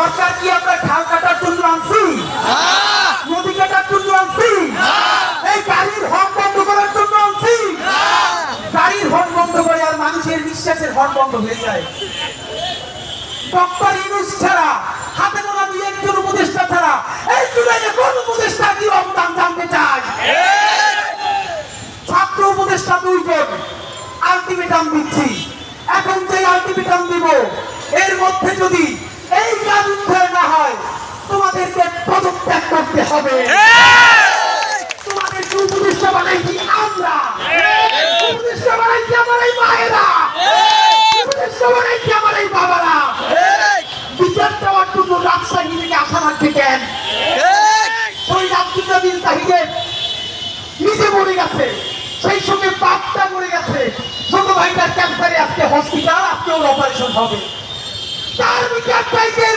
সরকার কি আমরা খাল কাটার জন্য আনছি? নদী কাটার জন্য আনছি? এই গাড়ির হর্ন বন্ধ করার জন্য আনছি? গাড়ির হর্ন বন্ধ করে আর মানুষের নিঃশ্বাসের হর্ন বন্ধ হয়ে যায়। ডক্টর ইউনুস ছাড়া হাতে গোনা দুই একজন উপদেষ্টা ছাড়া এই জুলাইয়ে কোন উপদেষ্টা কি অবদান জানতে চায়? ছাত্র উপদেষ্টা দুইজন আলটিমেটাম দিচ্ছি। এখন যে আলটিমেটাম দিব এর মধ্যে যদি এই কাজ উদ্ধার না হয়, তোমাদেরকে পদত্যাগ করতে হবে। তোমাদেরকে উপদেষ্টা বানাইছি আমরা। উপদেষ্টা বানাইছি আমার এই মায়েরা। উপদেষ্টা বানাইছি আমার এই বাবারা। বিচার দেওয়ার জন্য রাজশাহী থেকে আশা রাখবে কেন? শহীদ আব্দুল নিজে মরে গেছে। সেই সঙ্গে বাপটা মরে গেছে। ছোট ভাইটার ক্যান্সারে আজকে হসপিটাল আজকে ওর অপারেশন হবে। তার বিচার চাইতে এই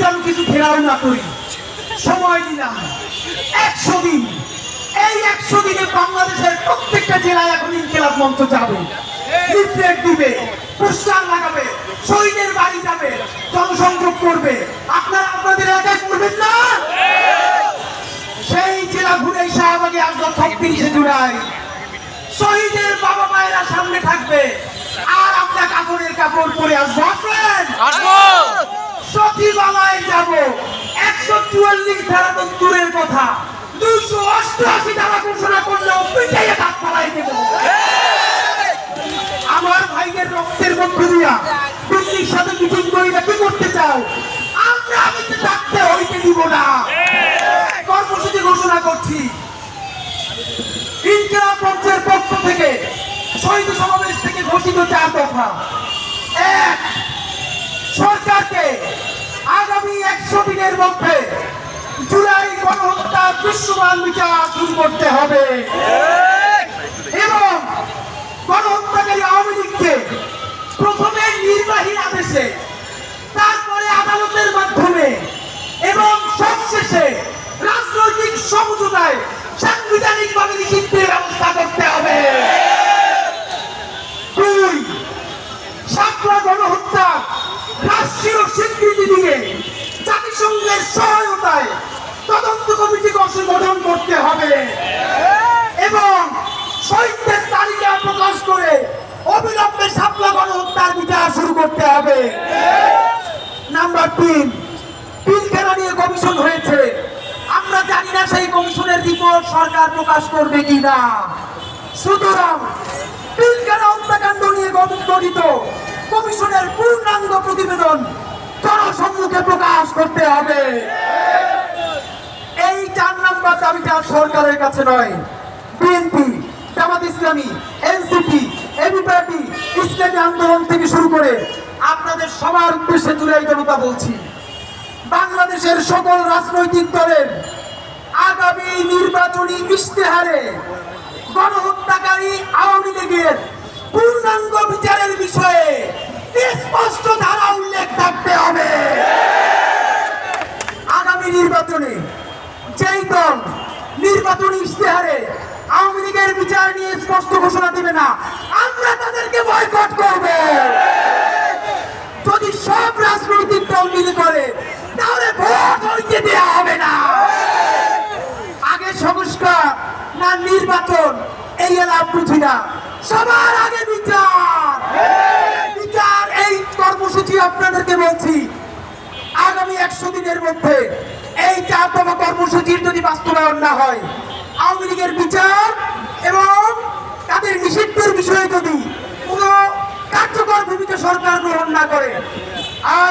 যেন কিছু ঘেরাও না করি। সময় দিলাম। একশো দিন। এই একশো দিনে বাংলাদেশের প্রত্যেকটা জেলায় এখন ইনকেলাব মঞ্চ যাবে। লিফলেট দিবে, পোস্টার লাগাবে শহীদের বাড়ি যাবে, জনসংযোগ করবে। আপনারা আপনাদের এলাকায় করবেন না? সেই জেলা ঘুরে শাহবাগে আসলো ছত্রিশে জুলাই। শহীদের বাবা মায়েরা সামনে থাকবে। আর আমরা কাপড়ের কাপড় পরে আসব। আসবেন? আসব। সচিবালয়ে যাব। একশো চুয়াল্লিশ ধারা তো দূরের কথা। দুইশো অষ্টআশি ধারা ঘোষণা করলেও পিটাইয়ে আমার ভাইদের রক্তের মধ্যে দিয়া দিল্লির সাথে মিটিং করিয়া কি করতে চাও? আমরা আমি থাকতে হইতে দিব না। কর্মসূচি ঘোষণা করছি। ইনকিলাব মঞ্চের পক্ষ থেকে শহীদ সমাবেশ থেকে ঘোষিত চার দফা। এক সরকারকে আগামী একশো দিনের মধ্যে জুলাই গণহত্যার দৃশ্যমান বিচার শুরু করতে হবে। এবং গণহত্যাকারী আওয়ামী লীগকে প্রথমে নির্বাহী আদেশে, তারপরে আদালতের মাধ্যমে এবং সবশেষে রাজনৈতিক সমঝোতায় সাংবিধানিকভাবে নিষিদ্ধের ব্যবস্থা করতে হবে দুই সাতরা গণহত্যা রাষ্ট্রীয় স্বীকৃতি দিয়ে জাতিসংঘের সহায়তায় তদন্ত কমিটি গঠন করতে হবে এবং শহীদদের তালিকা প্রকাশ করে অবিলম্বে সাপলা গণহত্যার বিচার শুরু করতে হবে। নাম্বার তিন নিয়ে কমিশন হয়েছে? আমরা জানি না সেই কমিশনের রিপোর্ট সরকার প্রকাশ করবে হত্যাকাণ্ড নিয়ে গঠিত কমিশনের পূর্ণাঙ্গ প্রতিবেদন প্রকাশ করতে হবে। এই চার নাম্বার দাবিটা সরকারের কাছে নয়। BNP Jamaat Islami NCP AB party ইসলামী আন্দোলন থেকে শুরু করে আপনাদের সবার উদ্দেশ্যে জুড়াই জনতা বলছি, বাংলাদেশের সকল রাজনৈতিক দলের আগামী নির্বাচনী ইশতেহারে গণহত্যাকারী আওয়ামী লীগের পূর্ণাঙ্গ বিচারের বিষয়ে স্পষ্ট ধারা উল্লেখ থাকতে হবে। আগামী নির্বাচনে যেই দল নির্বাচনী ইশতেহারে আওয়ামী লীগের বিচার নিয়ে স্পষ্ট ঘোষণা দেবে না, আমরা তাদেরকে বয়কট করব। যদি সব রাজনৈতিক দল মিলে করে, তাহলে ভোট দেওয়া হবে না। আগে সংস্কার, না নির্বাচন, এই এলাম বুঝি না। সবার আগে বিচার। বিচার, এই কর্মসূচি আপনাদেরকে বলছি। আগামী একশো দিনের মধ্যে এই চার দফা কর্মসূচির যদি বাস্তবায়ন না হয়, আওয়ামী লীগের বিচার এবং তাদের নিষিদ্ধের বিষয়ে যদি কোনো কার্যকর ভূমিকা সরকার গ্রহণ না করে। আর